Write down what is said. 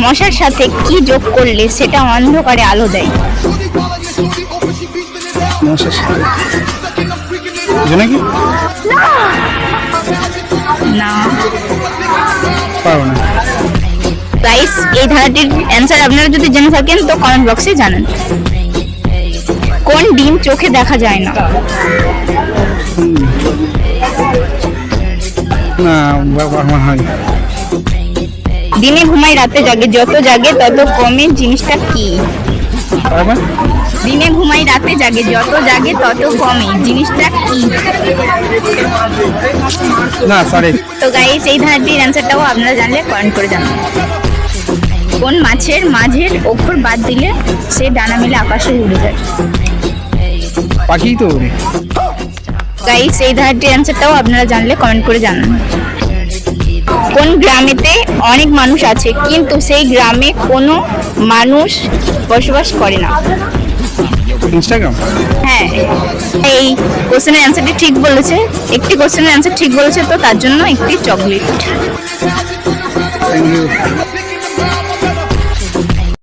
মশার সাথে কি যোগ করলে সেটা অন্ধকারে আলো দেয়? মশার সাথে। জন্য না। পারব না। গাইস এই ধারাটির অ্যান্সার আপনারা যদি জেনে থাকেন তো কমেন্ট বক্সে জানান। কোন ডিম চোখে দেখা যায় না? না বা- বা- হয় দিনে ঘুমাই রাতে জাগে। যত জাগে তত কমে। জিনিসটা কি? দিনে ঘুমাই রাতে জাগে। যত জাগে তত কমে। জিনিসটা কি? না সরি তো গাইস এই ধারাটির অ্যান্সারটাও আপনারা জানলে কমেন্ট করে জানান। কোন মাছের মাঝের অক্ষর বাদ দিলে সে ডানা মেলে আকাশে উড়ে যায়? পাখি তো। গাইস এই ধারাটির অ্যান্সারটাও আপনারা জানলে কমেন্ট করে জানান। কোন গ্রামেতে অনেক মানুষ আছে কিন্তু সেই গ্রামে কোনো মানুষ বসবাস করে না। ইনস্টাগ্রাম হ্যাঁ এই কোশ্চেনের অ্যান্সারটি ঠিক বলেছে। একটি কোশ্চেনের অ্যান্সার ঠিক বলেছে তো তার জন্য একটি চকলেট